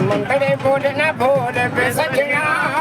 I'm on the border, border, visiting.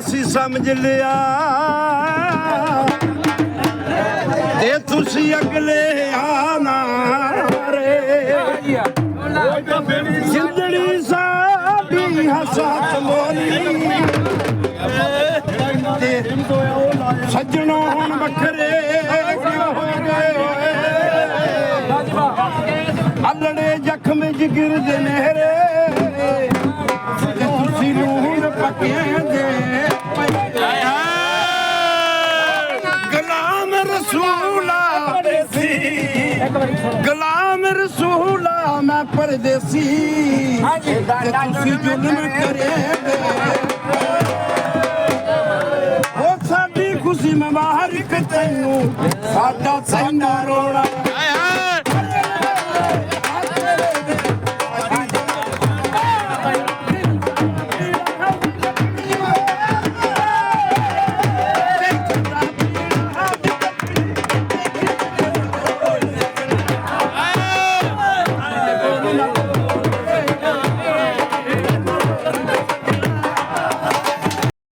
ਅਸੀਂ ਸਮਝ ਲਿਆ। ਤੇ ਤੁਸੀਂ ਅਗਲੇ ਆਨਾ ਰੇ। ਜਿੰਦੜੀ ਸਾਡੀ ਹਸਤ ਮੋਲੀ। ਤੇ ਸੱਜਣੋ ਹੁਣ ਵੱਖਰੇ ਕਿਉਂ ਹੋ ਗਏ ਅਲੜੇ ਜ਼ਖਮ ਜਿਗਰ ਦੇ ਨਹਿਰੇ। ਤੇ ਤੁਸੀਂ ਨੂਰ ਪੱਕਿਆਂ ਗੁਲਾਮ ਰਸੂਲਾ ਮੈਂ ਪਰਦੇਸੀ ਤੇ ਤੁਸੀਂ ਜ਼ੁਲਮ ਕਰੇਗੇ। ਉਹ ਸਾਡੀ ਖੁਸ਼ੀ ਮੁਬਾਰਕ ਤੈਨੂੰ ਸਾਡਾ ਸੈਨਾ ਰੋਣਾ।